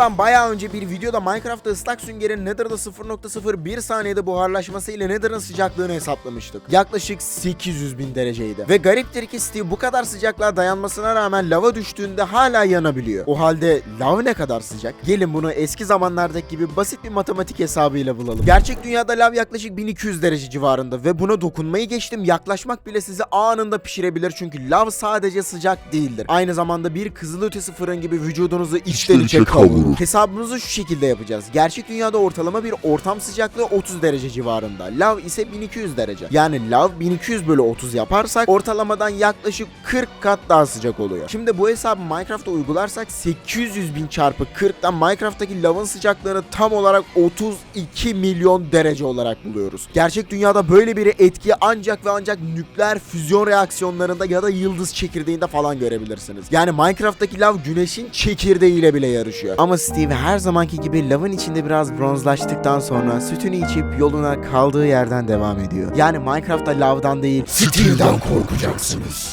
bundan bayağı önce bir videoda Minecraft'ta ıslak süngerin Nether'da 0.01 saniyede buharlaşması ile Nether'ın sıcaklığını hesaplamıştık. Yaklaşık 800 bin dereceydi. Ve gariptir ki Steve bu kadar sıcaklığa dayanmasına rağmen lava düştüğünde hala yanabiliyor. O halde lav ne kadar sıcak? Gelin bunu eski zamanlardaki gibi basit bir matematik hesabıyla bulalım. Gerçek dünyada lav yaklaşık 1200 derece civarında ve buna dokunmayı geçtim yaklaşmak bile sizi anında pişirebilir çünkü lav sadece sıcak değildir. Aynı zamanda bir kızılötesi fırın gibi vücudunuzu içten içe kavurur. Hesabımızı şu şekilde yapacağız. Gerçek dünyada ortalama bir ortam sıcaklığı 30 derece civarında. Lav ise 1200 derece. Yani lav 1200 bölü 30 yaparsak ortalamadan yaklaşık 40 kat daha sıcak oluyor. Şimdi bu hesabı Minecraft'ta uygularsak 800 bin çarpı 40'tan Minecraft'taki lavın sıcaklığını tam olarak 32 milyon derece olarak buluyoruz. Gerçek dünyada böyle bir etki ancak ve ancak nükleer füzyon reaksiyonlarında ya da yıldız çekirdeğinde falan görebilirsiniz. Yani Minecraft'taki lav güneşin çekirdeğiyle bile yarışıyor. Ama Steve her zamanki gibi lavın içinde biraz bronzlaştıktan sonra sütünü içip yoluna kaldığı yerden devam ediyor. Yani Minecraft'ta lavdan değil Steve'den korkacaksınız.